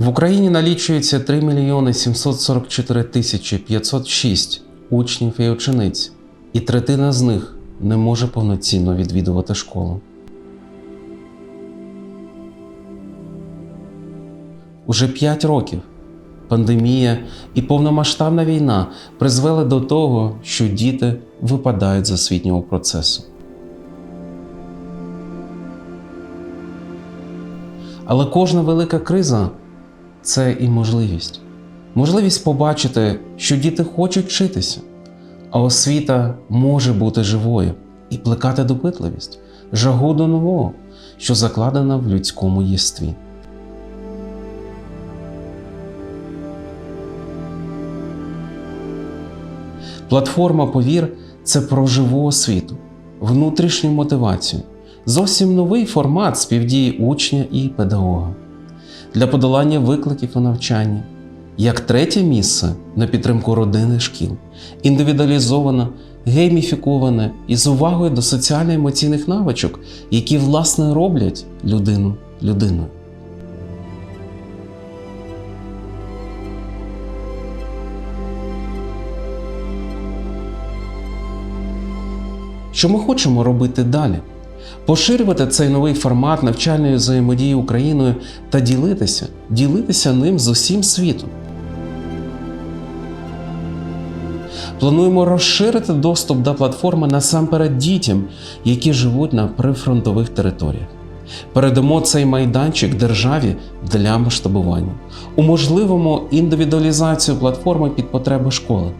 В Україні налічується 3 мільйони 744 тисячі 506 учнів і учениць, і третина з них не може повноцінно відвідувати школу. Уже 5 років пандемія і повномасштабна війна призвели до того, що діти випадають з освітнього процесу. Але кожна велика криза це і можливість. Можливість побачити, що діти хочуть вчитися, а освіта може бути живою і плекати допитливість, жагу до нового, що закладена в людському єстві. Платформа Повір це про живу освіту, внутрішню мотивацію, зовсім новий формат співдії учня і педагога для подолання викликів у навчанні, як третє місце на підтримку родини шкіл, індивідуалізоване, гейміфіковане і з увагою до соціально-емоційних навичок, які власне роблять людину людиною. Що ми хочемо робити далі? Поширювати цей новий формат навчальної взаємодії Україною та ділитися, ділитися ним з усім світом. Плануємо розширити доступ до платформи насамперед дітям, які живуть на прифронтових територіях. Передамо цей майданчик державі для масштабування. Уможливимо індивідуалізацію платформи під потреби школи.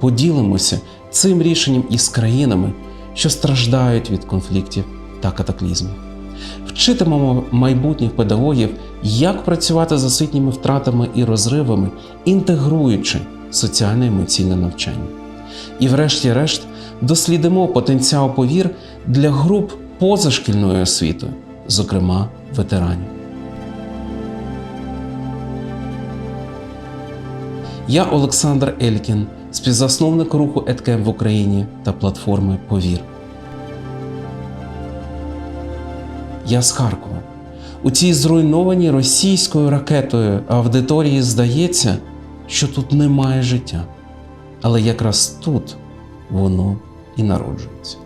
Поділимося цим рішенням із країнами, що страждають від конфліктів та катаклізмів. Вчитимемо майбутніх педагогів, як працювати з освітніми втратами і розривами, інтегруючи соціально-емоційне навчання. І, врешті-решт, дослідимо потенціал повір для груп позашкільної освіти, зокрема ветеранів. Я Олександр Елькін, співзасновник руху Едкем в Україні та платформи Повір. Я з Харкова. У цій зруйнованій російською ракетою аудиторії здається, що тут немає життя. Але якраз тут воно і народжується.